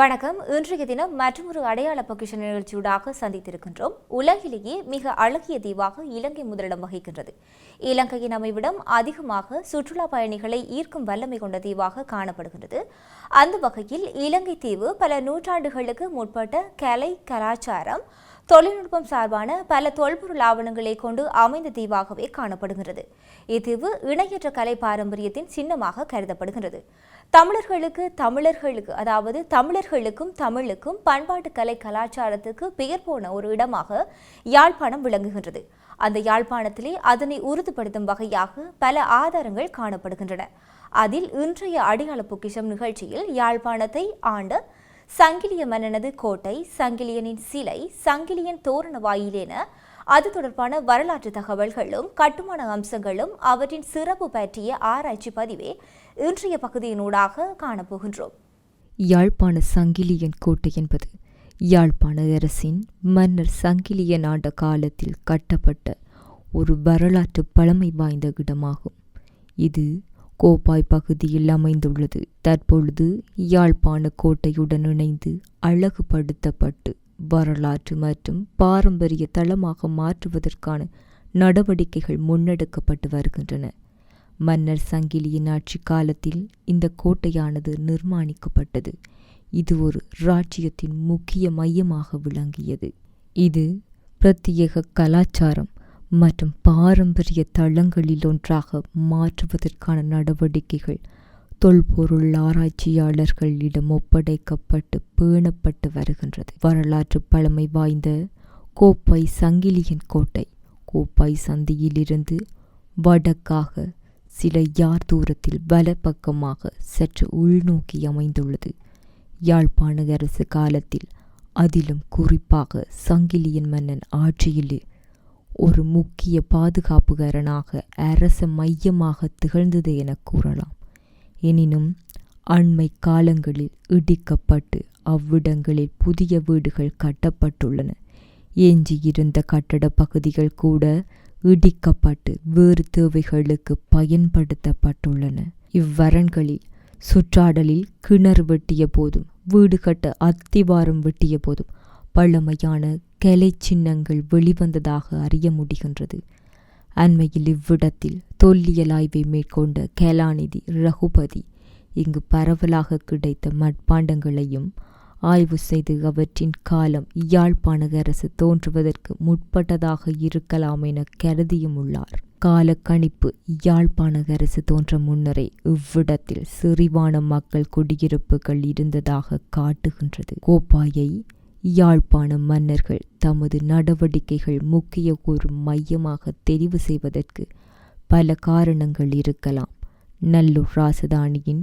வணக்கம். இன்றைய தினம் மற்றொரு அடையாள பொக்கிஷ நிகழ்ச்சியூடாக சந்தித்திருக்கின்றோம். உலகிலேயே மிக அழகிய தீவாக இலங்கை முதலிடம் வகிக்கின்றது. இலங்கையின் அமைவிடம் அதிகமாக சுற்றுலா பயணிகளை ஈர்க்கும் வல்லமை கொண்ட தீவாக காணப்படுகின்றது. அந்த வகையில் இலங்கை தீவு பல நூற்றாண்டுகளுக்கு முற்பட்ட கலை கலாச்சாரம் தொழில்நுட்பம் சார்பான பல தொல்பொருள் ஆவணங்களை கொண்டு அமைந்த தீவாகவே காணப்படுகிறது இத்தீவு இணையற்ற கலை பாரம்பரியத்தின் சின்னமாக கருதப்படுகிறது தமிழர்களுக்கு தமிழர்களுக்கு அதாவது தமிழர்களுக்கும் தமிழுக்கும் பண்பாட்டு கலை கலாச்சாரத்துக்கு பெயர் போன ஒரு இடமாக யாழ்ப்பாணம் விளங்குகின்றது. அந்த யாழ்ப்பாணத்திலே அதனை உறுதிப்படுத்தும் வகையாக பல ஆதாரங்கள் காணப்படுகின்றன. அதில் இன்றைய அடையாள பொக்கிஷம் நிகழ்ச்சியில் யாழ்ப்பாணத்தை ஆண்ட சங்கிலிய மன்னனது கோட்டை சங்கிலியனின் சிலை சங்கிலியன் தோரண வாயிலென. அது தொடர்பான வரலாற்று தகவல்களும் கட்டுமான அம்சங்களும் அவற்றின் சிறப்பு பற்றிய ஆராய்ச்சி பதிவே இன்றைய பகுதியினூடாக காணப்போகின்றோம். யாழ்ப்பாண சங்கிலியன் கோட்டை என்பது யாழ்ப்பாண அரசின் மன்னர் சங்கிலியன் ஆண்ட காலத்தில் கட்டப்பட்ட ஒரு வரலாற்று பழமை வாய்ந்த இடமாகும். இது கோப்பாய் பகுதியில் அமைந்துள்ளது. தற்பொழுது யாழ்ப்பாண கோட்டையுடன் இணைந்து அழகுபடுத்தப்பட்டு வரலாற்று மற்றும் பாரம்பரிய தளமாக மாற்றுவதற்கான நடவடிக்கைகள் முன்னெடுக்கப்பட்டு வருகின்றன. மன்னர் சங்கிலியின் ஆட்சி காலத்தில் இந்த கோட்டையானது நிர்மாணிக்கப்பட்டது. இது ஒரு ராஜ்யத்தின் முக்கிய மையமாக விளங்கியது. இது பிரத்யேக கலாச்சாரம் மற்றும் பாரம்பரிய தளங்களில் ஒன்றாக மாற்றுவதற்கான நடவடிக்கைகள் தொல்பொருள் ஆராய்ச்சியாளர்களிடம் ஒப்படைக்கப்பட்டு பேணப்பட்டு வருகின்றது. வரலாற்று பழமை வாய்ந்த கோப்பை சங்கிலியன் கோட்டை கோப்பாய் சந்தியிலிருந்து வடக்காக சில யார் தூரத்தில் வலப்பக்கமாக சற்று உள்நோக்கி அமைந்துள்ளது. யாழ்ப்பாண அரசு காலத்தில் அதிலும் குறிப்பாக சங்கிலியன் மன்னன் ஆட்சியிலே ஒரு முக்கிய பாதுகாப்புகரனாக அரச மையமாக திகழ்ந்தது என கூறலாம். எனினும் அண்மை காலங்களில் இடிக்கப்பட்டு அவ்விடங்களில் புதிய வீடுகள் கட்டப்பட்டுள்ளன. எஞ்சியிருந்த கட்டட பகுதிகள் கூட இடிக்கப்பட்டு வேறு தேவைகளுக்கு பயன்படுத்தப்பட்டுள்ளன. இவ்வரண்களில் சுற்றாடலில் கிணறு வெட்டிய போதும் வீடு கட்ட அத்திவாரம் வெட்டிய போதும் பழமையான கலை சின்னங்கள் வெளிவந்ததாக அறிய முடிகின்றது. அண்மையில் இவ்விடத்தில் தொல்லியல் ஆய்வை மேற்கொண்ட கலாநிதி ரகுபதி இங்கு பரவலாக கிடைத்த மட்பாண்டங்களையும் ஆய்வு செய்து அவற்றின் காலம் யாழ்ப்பாண அரசு தோன்றுவதற்கு முற்பட்டதாக இருக்கலாம் என கருதியும் உள்ளார். கால கணிப்பு யாழ்ப்பாண அரசு தோன்ற முன்னரே இவ்விடத்தில் சிறிவான மக்கள் குடியிருப்புகள் இருந்ததாக காட்டுகின்றது. கோப்பாயை யாழ்ப்பாண மன்னர்கள் தமது நடவடிக்கைகள் முக்கிய ஒரு மையமாக தெரிவு செய்வதற்கு பல காரணங்கள் இருக்கலாம். நல்லூர் ராசதானியின்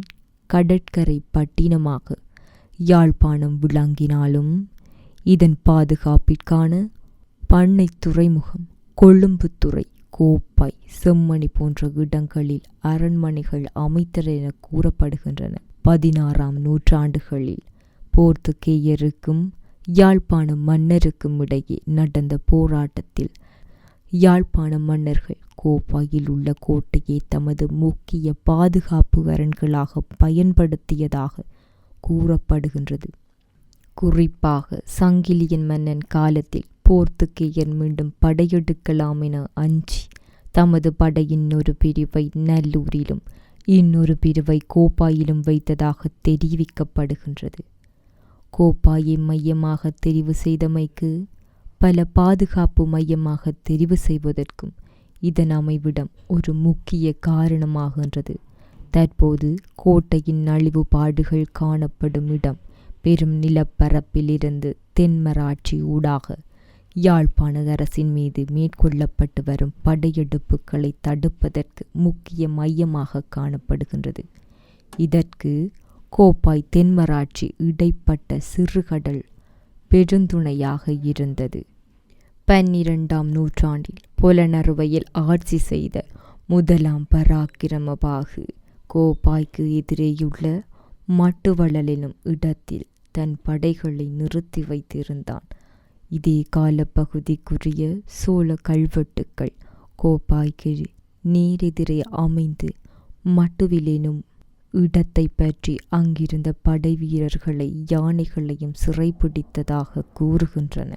கடற்கரை பட்டினமாக யாழ்ப்பாணம் விளங்கினாலும் இதன் பாதுகாப்பிற்கான பண்ணை துறைமுகம் கொழும்புத்துறை கோப்பை செம்மணி போன்ற இடங்களில் அரண்மனைகள் அமைத்தர் என கூறப்படுகின்றன. பதினாறாம் நூற்றாண்டுகளில் போர்த்துகேயருக்கும் யாழ்ப்பாண மன்னருக்கும் இடையே நடந்த போராட்டத்தில் யாழ்ப்பாண மன்னர்கள் கோப்பாயில் உள்ள கோட்டையை தமது முக்கிய பாதுகாப்பு அரண்களாக பயன்படுத்தியதாக கூறப்படுகின்றது. குறிப்பாக சங்கிலியன் மன்னன் காலத்தில் போர்த்துகேயர் மீண்டும் படையெடுக்கலாம் என அஞ்சி தமது படையின் ஒரு பிரிவை நல்லூரிலும் இன்னொரு பிரிவை கோப்பாயிலும் வைத்ததாக தெரிவிக்கப்படுகின்றது. கோப்பாயை மையமாக தெரிவு செய்தமைக்கு பல பாதுகாப்பு மையமாக தெரிவு செய்வதற்கும் இதன் அமைவிடம் ஒரு முக்கிய காரணமாகின்றது. தற்போது கோட்டையின் அழிவுபாடுகள் காணப்படும் இடம் பெரும் நிலப்பரப்பிலிருந்து தென்மராட்சி ஊடாக யாழ்ப்பாண அரசின் மீது மேற்கொள்ளப்பட்டு வரும் படையெடுப்புகளை தடுப்பதற்கு முக்கிய மையமாக காணப்படுகின்றது. இதற்கு கோப்பாய் தென்மராட்சி இடைப்பட்ட சிறுகடல் பெருந்துணையாக இருந்தது. பன்னிரண்டாம் நூற்றாண்டில் புலனறுவையில் ஆட்சி செய்த முதலாம் பராக்கிரமபாகு கோப்பாய்க்கு எதிரேயுள்ள மட்டுவளலினும் இடத்தில் தன் படைகளை நிறுத்தி வைத்திருந்தான். இதே காலப்பகுதிக்குரிய சோழ கல்வெட்டுக்கள் கோப்பாய்க்கு நேரெதிரே அமைந்து மட்டுவிலேனும் இடத்தை பற்றி அங்கிருந்த படை வீரர்களை யானைகளையும் சிறைப்பிடித்ததாக கூறுகின்றன.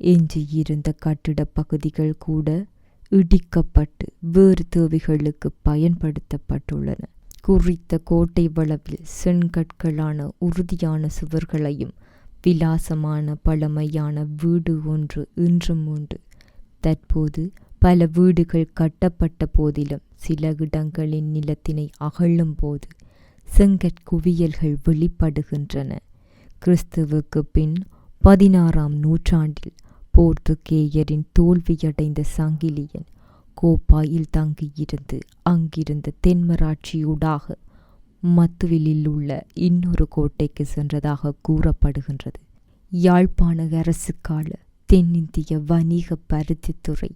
எஞ்சியிருந்த கட்டிட பகுதிகள் கூட இடிக்கப்பட்டு வேறு தேவைகளுக்கு பயன்படுத்தப்பட்டுள்ளன. குறித்த கோட்டை வளவில் செங்கற்களான உறுதியான சுவர்களையும் விலாசமான பழமையான வீடு ஒன்று இன்றும் உண்டு. தற்போது பல வீடுகள் கட்டப்பட்ட போதிலும் சில இடங்களின் நிலத்தினை அகழும் போது செங்கற்குவியல்கள் வெளிப்படுகின்றன. கிறிஸ்துவுக்கு பின் பதினாறாம் நூற்றாண்டில் போர்த்துகேயரின் தோல்வியடைந்த சங்கிலியன் கோப்பாயில் தங்கியிருந்து அங்கிருந்த தென்மராட்சியூடாக மத்துவிலில் உள்ள இன்னொரு கோட்டைக்கு சென்றதாக கூறப்படுகின்றது. யாழ்ப்பாண அரசுக்கால தென்னிந்திய வணிக பருத்தித்துறை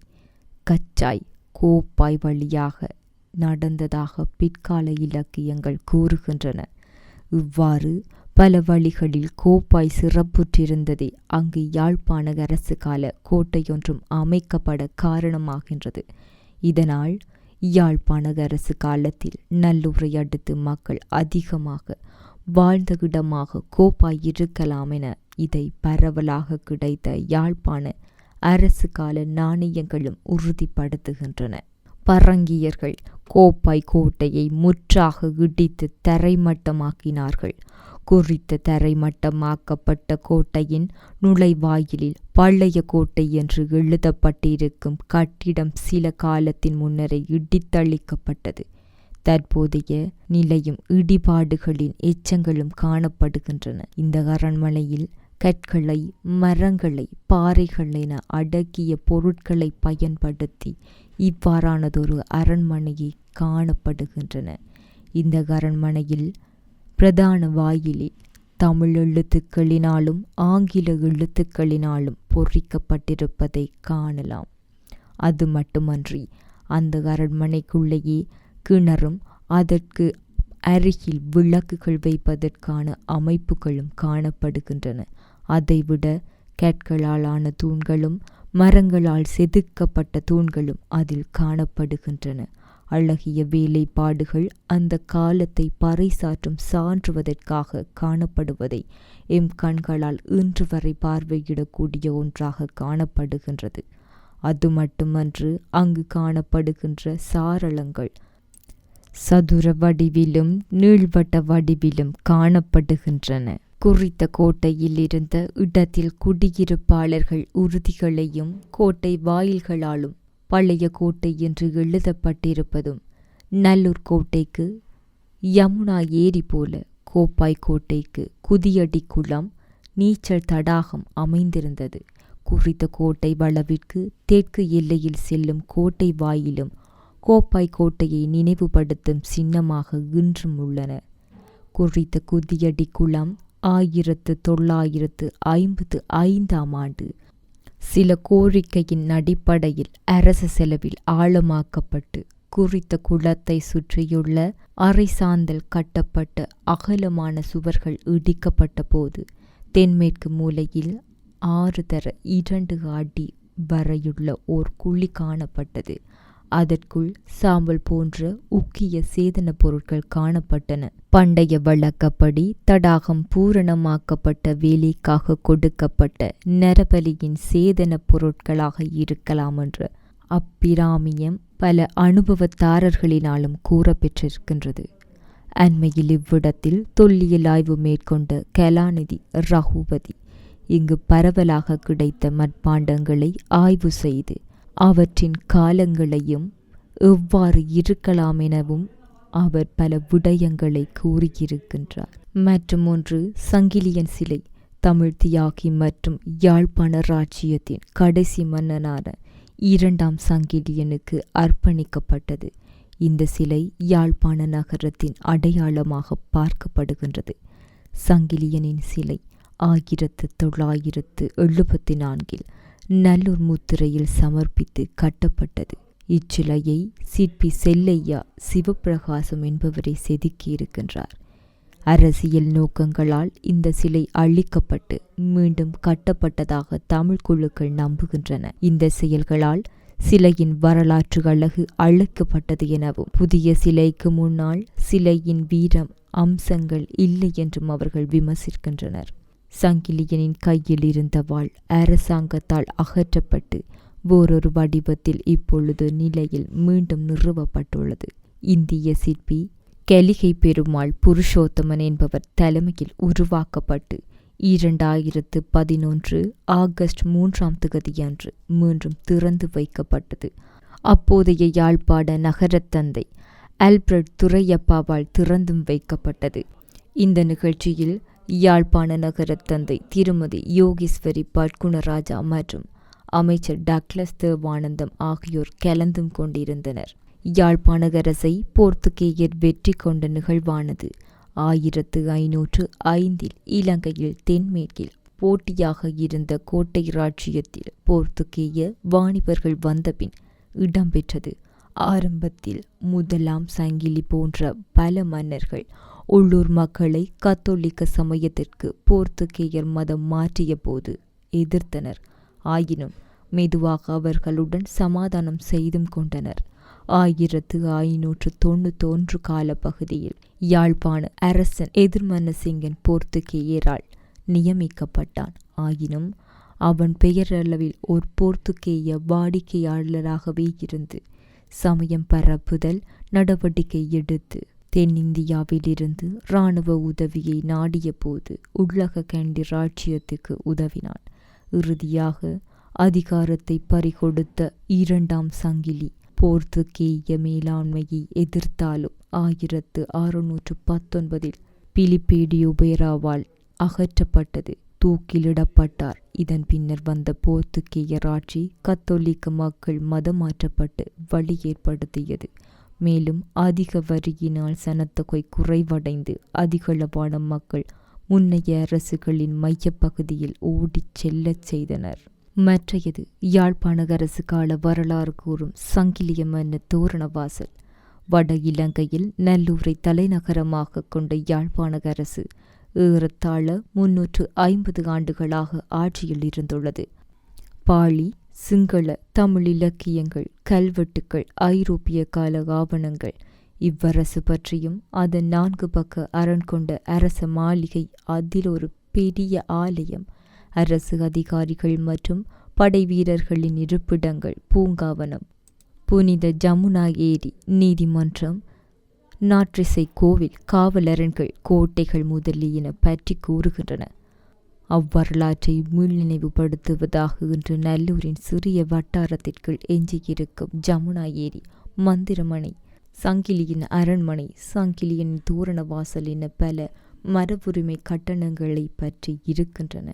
கச்சாய் கோப்பாய் வழியாக நடந்ததாக பிற்கால இலக்கியங்கள் கூறுகின்றன. இவ்வாறு பல வழிகளில் கோப்பாய் சிறப்புற்றிருந்ததே அங்கு யாழ்ப்பாண அரசு கால கோட்டையொன்றும் அமைக்கப்பட காரணமாகின்றது. இதனால் யாழ்ப்பாண அரசு காலத்தில் நல்லூரை அடுத்து மக்கள் அதிகமாக வாழ்ந்த இடமாக கோப்பாய் இருக்கலாம் என இதை பரவலாக கிடைத்த யாழ்ப்பாண அரசு கால நாணயங்களும் உறுதிப்படுத்துகின்றன. பரங்கியர்கள் கோப்பாய் கோட்டையை முற்றாக இடித்து தரைமட்டமாக்கினார்கள். குறித்த தரைமட்டமாக்கப்பட்ட கோட்டையின் நுழைவாயிலில் பழைய கோட்டை என்று எழுதப்பட்டிருக்கும் கட்டிடம் சில காலத்தின் முன்னரே இடித்தளிக்கப்பட்டது. தற்போதைய நிலையும் இடிபாடுகளின் எச்சங்களும் காணப்படுகின்றன. இந்த அரண்மனையில் கற்களை மரங்களை பாறைகளென அடக்கிய பொருட்களை பயன்படுத்தி இவ்வாறானதொரு அரண்மனையை காணப்படுகின்றன. இந்த அரண்மனையில் பிரதான வாயிலில் தமிழ் எழுத்துக்களினாலும் ஆங்கில எழுத்துக்களினாலும் பொறிக்கப்பட்டிருப்பதை காணலாம். அது மட்டுமன்றி அந்த அரண்மனைக்குள்ளேயே கிணறும் அதற்கு அருகில் விளக்குகள் வைப்பதற்கான அமைப்புகளும் காணப்படுகின்றன. அதைவிட கற்களாலான தூண்களும் மரங்களால் செதுக்கப்பட்ட தூண்களும் அதில் காணப்படுகின்றன. அழகிய வேலைப்பாடுகள் அந்த காலத்தை பறைசாற்றும் சான்றுவதற்காக காணப்படுவதை எம் கண்களால் இன்று வரை பார்வையிடக்கூடிய ஒன்றாக காணப்படுகின்றது. அது மட்டுமன்று அங்கு காணப்படுகின்ற சாரளங்கள் சதுர வடிவிலும் நீள்வட்ட வடிவிலும் காணப்படுகின்றன. குறித்த கோட்டையில் இருந்த இடத்தில் குடியிருப்பாளர்கள் உறுதிகளையும் கோட்டை வாயில்களாலும் பழைய கோட்டை என்று எழுதப்பட்டிருப்பதும் நல்லூர் கோட்டைக்கு யமுனா ஏரி போல கோப்பாய் கோட்டைக்கு குதியடி குளம் நீச்சல் தடாகம் அமைந்திருந்தது. குறித்த கோட்டை வளவிற்கு தெற்கு எல்லையில் செல்லும் கோட்டை வாயிலும் கோப்பாய் கோட்டையை நினைவுபடுத்தும் சின்னமாக இன்றும் உள்ளன. குறித்த குதியடி குளம் ஆயிரத்து தொள்ளாயிரத்து ஐம்பத்து ஐந்தாம் ஆண்டு. சில கோரிக்கையின் அடிப்படையில் அரச செலவில் ஆழமாக்கப்பட்டு குறித்த குளத்தை சுற்றியுள்ள அரைசாந்தல் கட்டப்பட்ட அகலமான சுவர்கள் இடிக்கப்பட்ட போது தென்மேற்கு மூலையில் ஆறு தர இரண்டு அடி வரையுள்ள ஓர் குழி காணப்பட்டது. அதற்குள் சாம்பல் போன்ற உக்கிய சேதன பொருட்கள் காணப்பட்டன. பண்டைய வழக்கப்படி தடாகம் பூரணமாக்கப்பட்ட வேலைக்காக கொடுக்கப்பட்ட நரபலியின் சேதன பொருட்களாக இருக்கலாம் என்று அப்பிராமியம் பல அனுபவத்தாரர்களினாலும் கூறப்பெற்றிருக்கின்றது. அண்மையில் இவ்விடத்தில் தொல்லியல் ஆய்வு மேற்கொண்ட கலாநிதி ரகுபதி இங்கு பரவலாக கிடைத்த மட்பாண்டங்களை ஆய்வு செய்து அவற்றின் காலங்களையும் எவ்வாறு இருக்கலாம் எனவும் அவர் பல விடயங்களை கூறியிருக்கின்றார். மற்றும் ஒன்று சங்கிலியன் சிலை தமிழ் தியாகி மற்றும் யாழ்ப்பாண ராஜ்யத்தின் கடைசி மன்னனான இரண்டாம் சங்கிலியனுக்கு அர்ப்பணிக்கப்பட்டது. இந்த சிலை யாழ்ப்பாண நகரத்தின் அடையாளமாக பார்க்கப்படுகின்றது. சங்கிலியனின் சிலை ஆயிரத்து தொள்ளாயிரத்து எழுபத்தி நான்கில் நல்லூர் முத்திரையில் சமர்ப்பித்து கட்டப்பட்டது. இச்சிலையை சிற்பி செல்லையா சிவப்பிரகாசம் என்பவரை செதுக்கியிருக்கின்றார் அரசியல் நோக்கங்களால் இந்த சிலை அழிக்கப்பட்டு மீண்டும் கட்டப்பட்டதாக தமிழ் குழுக்கள் நம்புகின்றன. இந்த செயல்களால் சிலையின் வரலாற்று அழகு அழைக்கப்பட்டது எனவும் புதிய சிலைக்கு முன்னால் சிலையின் வீரம் அம்சங்கள் இல்லை என்றும் அவர்கள் விமர்சிக்கின்றனர். சங்கிலியனின் கையில் இருந்த வாள் அரசாங்கத்தால் அகற்றப்பட்டு வேறொரு வடிவத்தில் இப்பொழுது நிலையில் மீண்டும் நிறுவப்பட்டுள்ளது. இந்திய சிற்பி கலிகை பெருமாள் புருஷோத்தமன் என்பவர் தலைமையில் உருவாக்கப்பட்டு இரண்டாயிரத்து பதினொன்று ஆகஸ்ட் மூன்றாம் திகதியன்று மீண்டும் திறந்து வைக்கப்பட்டது. அப்போதைய யாழ்ப்பாண நகரத்தந்தை ஆல்பிரட் துரையப்பாவால் திறந்தும் வைக்கப்பட்டது. இந்த நிகழ்ச்சியில் யாழ்ப்பாண நகர தந்தை திருமதி யோகீஸ்வரி பட்குணராஜா மற்றும் அமைச்சர் டக்ளஸ் தேவானந்தம் ஆகியோர் கலந்தும் கொண்டிருந்தனர். யாழ்ப்பாணகரசை போர்த்துகேயர் வெற்றி கொண்ட நிகழ்வானது ஆயிரத்து ஐநூற்று ஐந்தில் இலங்கையில் தென்மேற்கில் போட்டியாக இருந்த கோட்டை ராஜ்யத்தில் போர்த்துகேய வாணிபர்கள் வந்தபின் இடம்பெற்றது. ஆரம்பத்தில் முதலாம் சங்கிலி போன்ற பல மன்னர்கள் உள்ளூர் மக்களை கத்தோலிக்க சமயத்திற்கு போர்த்துகேயர் மதம் மாற்றிய போது எதிர்த்தனர். ஆயினும் மெதுவாக அவர்களுடன் சமாதானம் செய்தும் கொண்டனர். ஆயிரத்து ஐநூற்று தொண்ணூத்தொன்று கால பகுதியில் யாழ்ப்பாண அரசன் எதிர்மனசிங்கன் போர்த்துகேயரால் நியமிக்கப்பட்டான். ஆயினும் அவன் பெயரளவில் ஒரு போர்த்துகேய வாடிக்கையாளராகவே இருந்து சமயம் பரப்புதல் நடவடிக்கை எடுத்து தென்னிந்தியாவிலிருந்து இராணுவ உதவியை நாடிய போது உள்ளக கண்டி ராஜ்யத்துக்கு உதவினான். இறுதியாக அதிகாரத்தை பறிகொடுத்த இரண்டாம் சங்கிலி போர்த்துகேய மேலாண்மையை எதிர்த்தாலும் ஆயிரத்து அறுநூற்று பத்தொன்பதில் பிலிப்பேடியோபேராவால் அகற்றப்பட்டது தூக்கிலிடப்பட்டார். இதன் பின்னர் வந்த போர்த்துகேயர் ராட்சி கத்தோலிக்க மக்கள் மதம் மாற்றப்பட்டு வழி ஏற்படுத்தியது. மேலும் அதிக வரியினால் சனத்தொகை குறைவடைந்து அதிகளவான மக்கள் முன்னைய அரசுகளின் மையப்பகுதியில் ஓடிச் செல்லச் செய்தனர். மற்றையது யாழ்ப்பாணகரசு கால வரலாறு கூறும் சங்கிலிய மன்ன தோரணவாசல். வட இலங்கையில் நல்லூரை தலைநகரமாக கொண்ட யாழ்ப்பாண அரசு ஏறத்தாழ முன்னூற்று ஐம்பது ஆண்டுகளாக ஆட்சியில் இருந்துள்ளது. பாளி சிங்கள தமிழ் இலக்கியங்கள் கல்வெட்டுக்கள் ஐரோப்பிய கால ஆவணங்கள் இவ்வரசு பற்றியும் அதன் நான்கு பக்க அரண் கொண்ட அரச மாளிகை அதில் ஒரு பெரிய ஆலயம் அரசு அதிகாரிகள் மற்றும் படை வீரர்களின் இருப்பிடங்கள் பூங்காவனம் புனித ஜமுனா ஏரி நீதிமன்றம் நாற்றிசை கோவில் காவலரண்கள் கோட்டைகள் முதலியன பற்றி கூறுகின்றன. அவ்வரலாற்றை மீள்நினைவுபடுத்துவதாக இன்று நல்லூரின் சிறிய வட்டாரத்திற்குள் எஞ்சியிருக்கும் ஜமுனா ஏரி மந்திரமனை சங்கிலியின் அரண்மனை சங்கிலியின் தோரண வாசல் என பல மரபுரிமை கட்டணங்களை பற்றி இருக்கின்றன.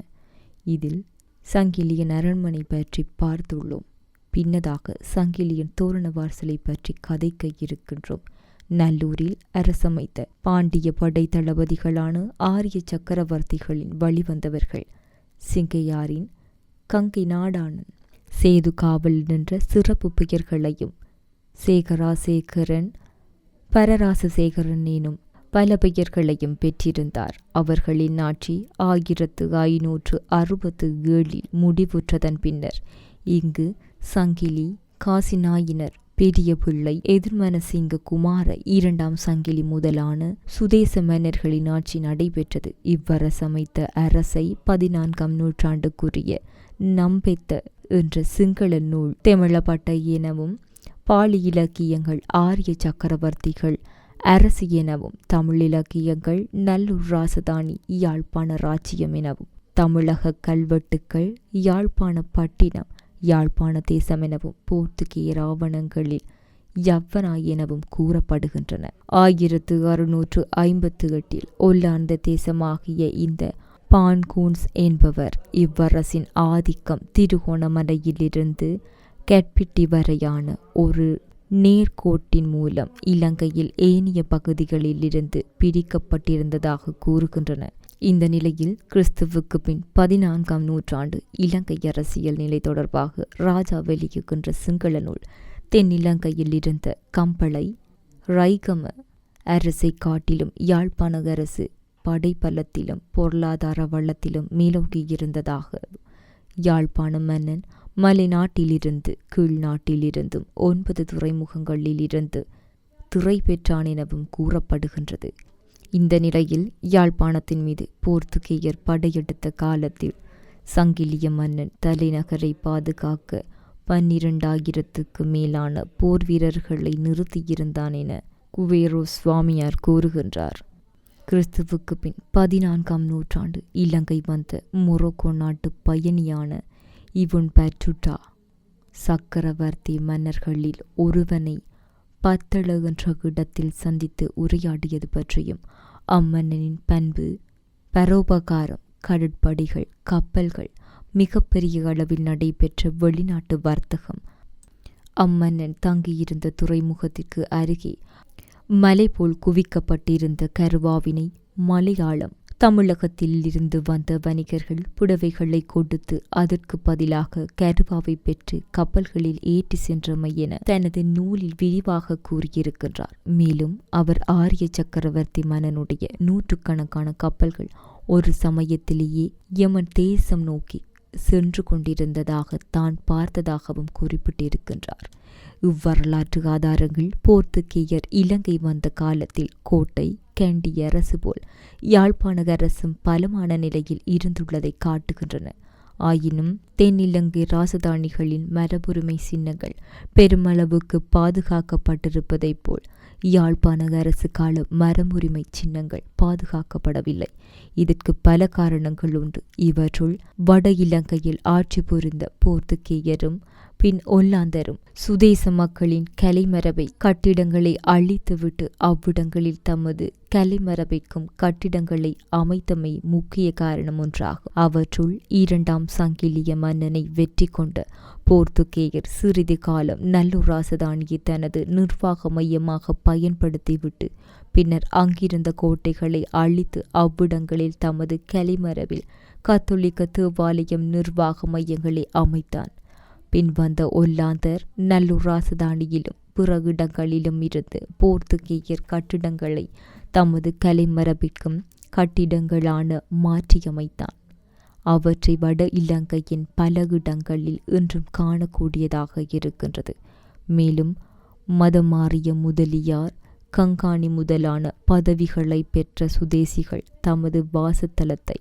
இதில் சங்கிலியன் அரண்மனை பற்றி பார்த்துள்ளோம். பின்னதாக சங்கிலியன் தோரண வாசலை பற்றி கதைக்க இருக்கின்றோம். நல்லூரில் அரசமைத்த பாண்டிய படை தளபதிகளான ஆரிய சக்கரவர்த்திகளின் வழிவந்தவர்கள். சிங்கையாரின் கங்கை நாடானன் சேது காவல் நின்ற சிறப்பு பெயர்களையும் சேகராசேகரன் பரராசசேகரன் எனும் பல பெயர்களையும் பெற்றிருந்தார். அவர்களின் ஆட்சி ஆயிரத்து ஐநூற்று அறுபத்து ஏழில் முடிவுற்றதன் பின்னர் இங்கு சங்கிலி காசிநாயினர் பெரிய பிள்ளை எதிர்மனசிங்க குமார இரண்டாம் சங்கிலி முதலான சுதேச மன்னர்களின் ஆட்சி நடைபெற்றது. இவ்வரசமைத்த அரசை பதினான்காம் நூற்றாண்டுக்குரிய நம்பெத்த என்ற சிங்கள நூல் தெமிழப்பட்ட எனவும் பாலி இலக்கியங்கள் ஆரிய சக்கரவர்த்திகள் அரசு எனவும் தமிழ் இலக்கியங்கள் நல்லூர் ராசதானி யாழ்ப்பாண ராச்சியம் எனவும் தமிழக கல்வெட்டுக்கள் யாழ்ப்பாண பட்டினம் யாழ்ப்பாண தேசம் எனவும் போர்த்துகீய ராவணங்களில் யவ்வனாய் எனவும் கூறப்படுகின்றன. ஆயிரத்து அறுநூற்று ஐம்பத்து எட்டில் ஒல்லாந்த தேசமாகிய இந்த பான்கூன்ஸ் என்பவர் இவ்வரசின் ஆதிக்கம் திருகோணமலையிலிருந்து கெட்பிட்டி வரையான ஒரு நேர்கோட்டின் மூலம் இலங்கையில் ஏனைய பகுதிகளிலிருந்து பிரிக்கப்பட்டிருந்ததாக கூறுகின்றன. இந்த நிலையில் கிறிஸ்துவுக்கு பின் பதினான்காம் நூற்றாண்டு இலங்கை அரசியல் நிலை தொடர்பாக ராஜா வெளியிடுகின்ற சிங்கள நூல் தென்னிலங்கையில் இருந்த கம்பளை ரைகம அரசை காட்டிலும் யாழ்ப்பாண அரசு படைப்பலத்திலும் பொருளாதார வளத்திலும் மேலோங்கியிருந்ததாக யாழ்ப்பாண மன்னன் மலைநாட்டிலிருந்து கீழ்நாட்டிலிருந்தும் ஒன்பது துறைமுகங்களிலிருந்து திரை பெற்றான் எனவும் கூறப்படுகின்றது. இந்த நிலையில் யாழ்ப்பாணத்தின் மீது போர்த்துகேயர் படையெடுத்த காலத்தில் சங்கிலிய மன்னன் தலைநகரை பாதுகாக்க பன்னிரண்டாயிரத்துக்கு மேலான போர் வீரர்களை நிறுத்தியிருந்தான் என குவேரோ சுவாமியார் கூறுகின்றார். கிறிஸ்துவுக்கு பின் பதினான்காம் நூற்றாண்டு இலங்கை வந்த மொரோக்கோ நாட்டு பயணியான இவன் பேட்டுட்டா சக்கரவர்த்தி மன்னர்களில் ஒருவனை பத்தள என்ற இடத்தில் சந்தித்து உரையாடியது பற்றியும் அம்மன்னனின் பண்பு பரோபகாரம் கடற்படைகள் கப்பல்கள் மிகப்பெரிய அளவில் நடைபெற்ற வெளிநாட்டு வர்த்தகம். அம்மன்னன் தங்கியிருந்த துறைமுகத்திற்கு அருகே மலை போல் குவிக்கப்பட்டிருந்த கருவாவினை மலையாளம் தமிழகத்தில் இருந்து வந்த வணிகர்கள் புடவைகளை கொடுத்து அதற்கு பதிலாக கருவாவை பெற்று கப்பல்களில் ஏற்றி சென்றமை என தனது நூலில் விரிவாக கூறியிருக்கின்றார். மேலும் அவர் ஆரிய சக்கரவர்த்தி மன்னனுடைய நூற்றுக்கணக்கான கப்பல்கள் ஒரு சமயத்திலேயே யமன் தேசம் நோக்கி சென்று கொண்டிருந்ததாக தான் பார்த்ததாகவும் குறிப்பிட்டிருக்கின்றார். இவ்வரலாற்று ஆதாரங்கள் போர்த்துகேயர் இலங்கை வந்த காலத்தில் கோட்டை கேண்டிய அரசு போல் யாழ்ப்பாண அரசும் பலமான நிலையில் இருந்துள்ளதை காட்டுகின்றன. ஆயினும் தென்னிலங்கை ராசதானிகளின் மரபுரிமை சின்னங்கள் பெருமளவுக்கு பாதுகாக்கப்பட்டிருப்பதைப் போல் யாழ்ப்பாண அரசு கால மரபுரிமை சின்னங்கள் பாதுகாக்கப்படவில்லை. இதற்கு பல காரணங்கள் உண்டு. இவற்றுள் வட இலங்கையில் ஆட்சி புரிந்த போர்த்துகேயரும் பின் ஒல்லாந்தரும். சுதேச மக்களின் கலைமரபை கட்டிடங்களை அழித்துவிட்டு அவ்விடங்களில் தமது கலைமரபைக்கும் கட்டிடங்களை அமைத்தமை முக்கிய காரணம் ஒன்றாகும். அவற்றுள் இரண்டாம் சங்கிலிய மன்னனை வெற்றி கொண்ட போர்த்துகேயர் சிறிது காலம் நல்லூர் ராசதானியை தனது நிர்வாக மையமாக பயன்படுத்திவிட்டு பின்னர் அங்கிருந்த கோட்டைகளை அழித்து அவ்விடங்களில் தமது கலைமரபில் கத்தோலிக்க தேவாலயம் நிர்வாக மையங்களை அமைத்தான். பின் வந்த ஒல்லாந்தர் நல்லூர் ராசதானியிலும் பிற இடங்களிலும் இருந்து போர்த்துகேயர் கட்டிடங்களை தமது கலைமரபிற்கும் கட்டிடங்களான மாற்றியமைத்தான். அவற்றை வட இலங்கையின் பல இடங்களில் இன்றும் காணக்கூடியதாக இருக்கின்றது. மேலும் மதமாறிய முதலியார் கங்காணி முதலான பதவிகளை பெற்ற சுதேசிகள் தமது வாசத்தலத்தை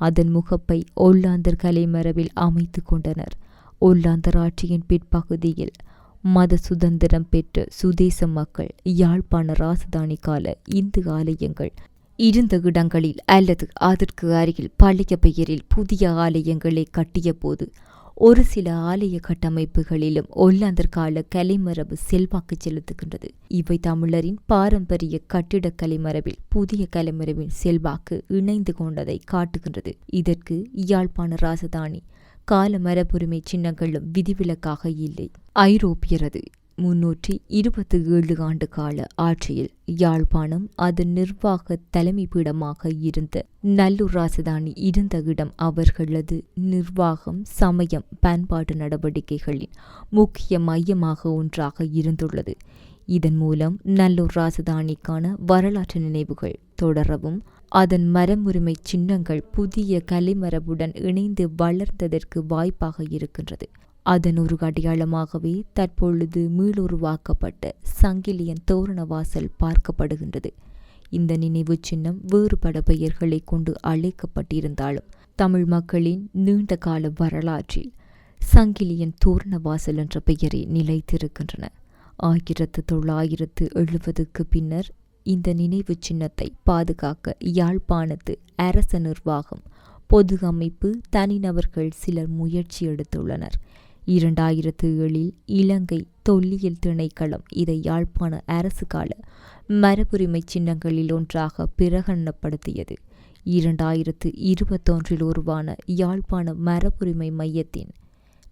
அதன் முகப்பை ஒல்லாந்தர் கலைமரபில் அமைத்து கொண்டனர். ஒல்லாந்தராட்சியின் பிற்பகுதியில் மத சுதந்திரம் பெற்ற சுதேச மக்கள் யாழ்ப்பாண ராசதானி கால இந்து ஆலயங்கள் இருந்த இடங்களில் அல்லது அதற்கு அருகில் பழைய பெயரில் புதிய ஆலயங்களை கட்டிய போது ஒரு சில ஆலய கட்டமைப்புகளிலும் ஒல்லாந்தர் கால கலைமரபு செல்வாக்கு செலுத்துகின்றது. இவை தமிழரின் பாரம்பரிய கட்டிடக் கலைமரபில் புதிய கலைமரபின் செல்வாக்கு இணைந்து கொண்டதை காட்டுகின்றது. இதற்கு யாழ்ப்பாண ராசதானி கால மரபுரிமை சின்னங்களும் விதிவிலக்காக இல்லை. ஐரோப்பியரது முன்னூற்றி இருபத்தி ஏழு ஆண்டு கால ஆட்சியில் யாழ்ப்பாணம் அதன் நிர்வாக தலைமை பீடமாக இருந்த நல்லூர் ராசதானி இருந்த இடம் அவர்களது நிர்வாகம் சமயம் பண்பாட்டு நடவடிக்கைகளின் முக்கிய மையமாக ஒன்றாக இருந்துள்ளது. இதன் மூலம் நல்லூர் ராசதானிக்கான வரலாற்று நினைவுகள் தொடரவும் அதன் மரமுரிமை சின்னங்கள் புதிய கலைமரபுடன் இணைந்து வளர்ந்ததற்கு வாய்ப்பாக இருக்கின்றது. அதன் ஒரு அடையாளமாகவே தற்பொழுது மீளுருவாக்கப்பட்ட சங்கிலியன் தோரண வாசல் பார்க்கப்படுகின்றது. இந்த நினைவு சின்னம் வேறுபட பெயர்களை கொண்டு அழைக்கப்பட்டிருந்தாலும் தமிழ் மக்களின் நீண்ட கால வரலாற்றில் சங்கிலியன் தோரண வாசல் என்ற பெயரை நிலைத்திருக்கின்றன. ஆயிரத்து தொள்ளாயிரத்து எழுபதுக்கு பின்னர் இந்த நினைவு சின்னத்தை பாதுகாக்க யாழ்ப்பாணத்து அரச நிர்வாகம் பொது அமைப்பு தனிநபர்கள் சிலர் முயற்சி எடுத்துள்ளனர். இரண்டாயிரத்து ஏழில் இலங்கை தொல்லியல் திணைக்களம் இதை யாழ்ப்பாண அரசு கால மரபுரிமை சின்னங்களில் ஒன்றாக பிரகடனப்படுத்தியது. இரண்டாயிரத்து இருபத்தொன்றில் உருவான யாழ்ப்பாண மரபுரிமை மையத்தின்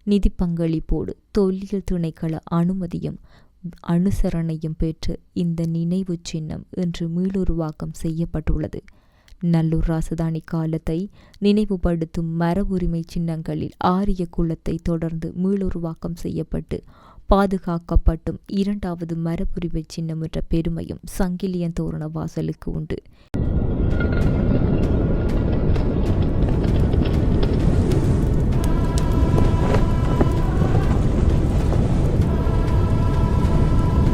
நிதி பங்களிப்போடு தொல்லியல் திணைக்கள அனுமதியும் அனுசரணையும் பெற்று இந்த நினைவு சின்னம் இன்று மீளுருவாக்கம் செய்யப்பட்டுள்ளது. நல்லூர் ராசதானி காலத்தை நினைவுபடுத்தும் மரபுரிமை சின்னங்களில் ஆரிய குலத்தை தொடர்ந்து மீளுருவாக்கம் செய்யப்பட்டு பாதுகாக்கப்பட்டும் இரண்டாவது மரபுரிமை சின்னம் என்ற பெருமையும் சங்கிலியன் தோரண வாசலுக்கு உண்டு.